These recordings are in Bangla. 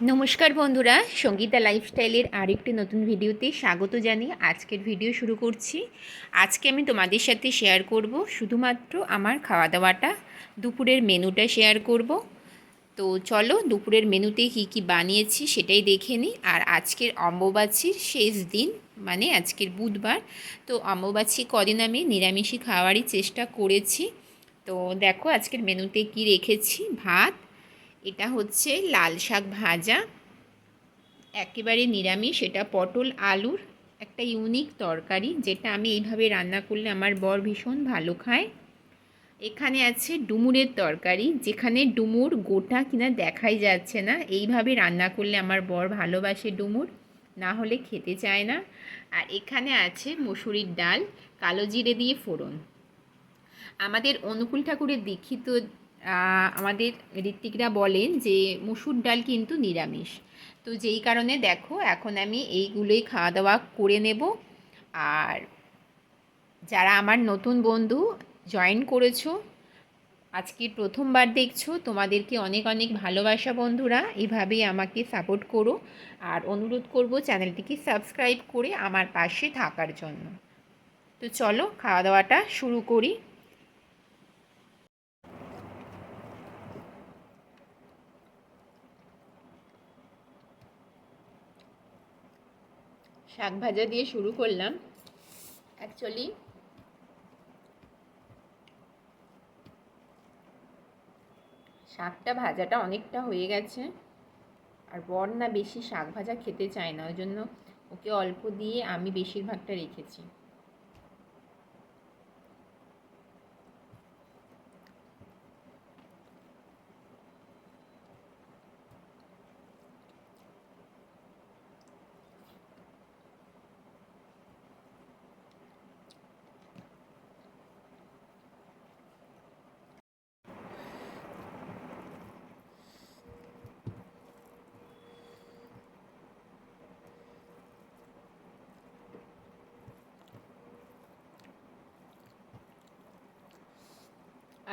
নমস্কার বন্ধুরা, সঙ্গীতা লাইফস্টাইলের আরেকটি নতুন ভিডিওতে স্বাগত জানিয়ে আজকের ভিডিও শুরু করছি। আজকে আমি তোমাদের সাথে শেয়ার করব শুধুমাত্র আমার খাওয়া দাওয়াটা দুপুরের মেনুটা শেয়ার করব। তো চলো দুপুরের মেনুতে কী কী বানিয়েছি সেটাই দেখে নিই। আর আজকের অম্বুবাচীর শেষ দিন মানে আজকের বুধবার। তো অম্বুবাচী কদিন আমি নিরামিষই খাওয়ারই চেষ্টা করেছি। তো দেখো আজকের মেনুতে কি রেখেছি? ভাত এটা হচ্ছে লাল শাক ভাজা, একেবারে নিরামিষ, এটা পটল, আলুর একটা ইউনিক তরকারি, যেটা আমি এইভাবে রান্না করলে আমার বর ভীষণ ভালো খায়। এখানে আছে ডুমুরের তরকারি, যেখানে ডুমুর গোটা কিনা দেখাই যাচ্ছে না। এইভাবে রান্না করলে আমার বর ভালোবাসে ডুমুর, না হলে খেতে চায় না। আর এখানে আছে মসুরির ডাল, কালো জিরে দিয়ে ফোড়ন। আমাদের অনুকূল ঠাকুরের দীক্ষিত আমাদের ঋত্বিকরা বলেন যে মুসুর ডাল কিন্তু নিরামিষ। তো যেই কারণে দেখো, এখন আমি এইগুলোই খাওয়া দাওয়া করে নেব। আর যারা আমার নতুন বন্ধু জয়েন করেছ, আজকে প্রথমবার দেখছ, তোমাদেরকে অনেক অনেক ভালোবাসা বন্ধুরা। এভাবেই আমাকে সাপোর্ট করো। আর অনুরোধ করব চ্যানেলটিকে সাবস্ক্রাইব করে আমার পাশে থাকার জন্য। তো চলো, খাওয়া দাওয়াটা শুরু করি। শাক ভাজা দিয়ে শুরু করলাম। অ্যাকচুয়ালি শাকটা ভাজাটা অনেকটা হয়ে গেছে। আর বর না বেশি শাক ভাজা খেতে চায় না, ওই জন্য ওকে অল্প দিয়ে আমি বেশিরভাগটা রেখেছি।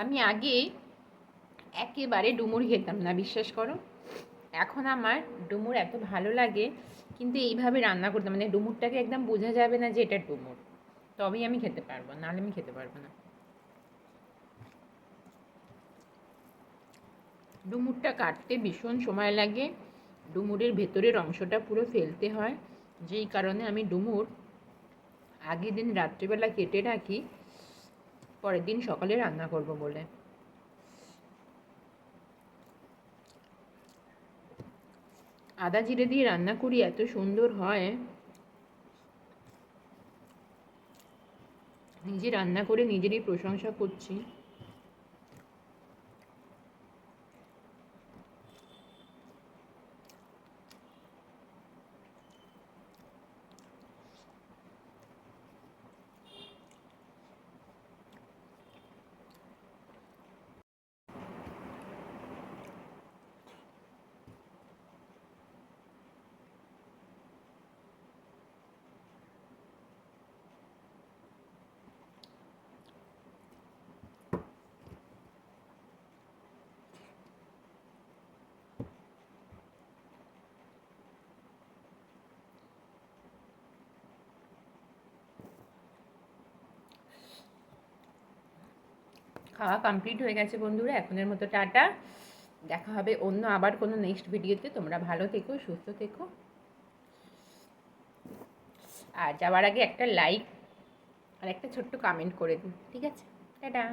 আমি আগে একেবারে ডুমুর খেতাম না, বিশ্বাস করো। এখন আমার ডুমুর এত ভালো লাগে, কিন্তু এইভাবে রান্না করতাম মানে ডুমুরটাকে একদম বোঝা যাবে না যে এটা ডুমুর। তবেই আমি খেতে পারব, নাহলে আমি খেতে পারব না। ডুমুরটা কাটতে ভীষণ সময় লাগে, ডুমুরের ভেতরের অংশটা পুরো ফেলতে হয়। যেই কারণে আমি ডুমুর আগের দিন রাত্রিবেলা কেটে রাখি পরের দিন সকালে রান্না করব বলে। আদা জিরে দিয়ে রান্না করি, এত সুন্দর হয়। নিজে রান্না করে নিজেরই প্রশংসা করছি। খাওয়া কমপ্লিট হয়ে গেছে বন্ধুরা, এখনের মতো টাটা। দেখা হবে অন্য আবার কোনো নেক্সট ভিডিওতে। তোমরা ভালো থেকো, সুস্থ থেকো। আর যাওয়ার আগে একটা লাইক আর একটা ছোট্ট কমেন্ট করে দিন ঠিক আছে? টাটা।